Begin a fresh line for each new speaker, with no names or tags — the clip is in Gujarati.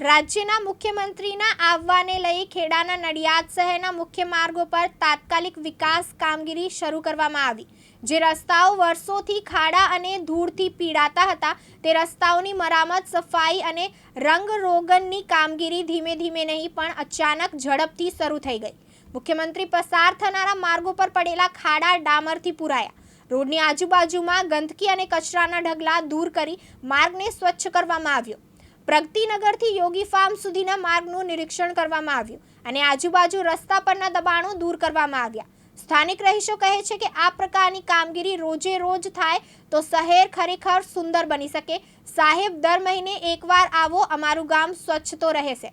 રાજ્યના મુખ્યમંત્રીના આવવાને લઈ ખેડાના નડિયાદ શહેરના મુખ્ય માર્ગો પર તાત્કાલિક વિકાસ કામગીરી શરૂ કરવામાં આવી. જે રસ્તાઓ વર્ષોથી ખાડા અને ધૂળથી પીડાતા હતા, તે રસ્તાઓની મરામત, સફાઈ અને રંગરોગનની કામગીરી ધીમે ધીમે નહીં, પણ અચાનક ઝડપથી શરૂ થઈ ગઈ. મુખ્યમંત્રી પસાર થનારા માર્ગો પર પડેલા ખાડા ડામરથી પુરાયા. રોડની આજુબાજુમાં ગંદકી અને કચરાના ઢગલા દૂર કરી માર્ગને સ્વચ્છ કરવામાં આવ્યો. પ્રગતિનગરથી યોગી ફાર્મ સુધીના માર્ગનું નિરીક્ષણ કરવામાં આવ્યું અને આજુબાજુ રસ્તા પરના દબાણો દૂર કરવામાં આવ્યા. સ્થાનિક રહીશો કહે છે કે આ પ્રકારની કામગીરી રોજે રોજ થાય તો શહેર ખરેખર સુંદર બની શકે. સાહેબ, દર મહિને એકવાર આવો, અમારું ગામ સ્વચ્છ તો રહેશે.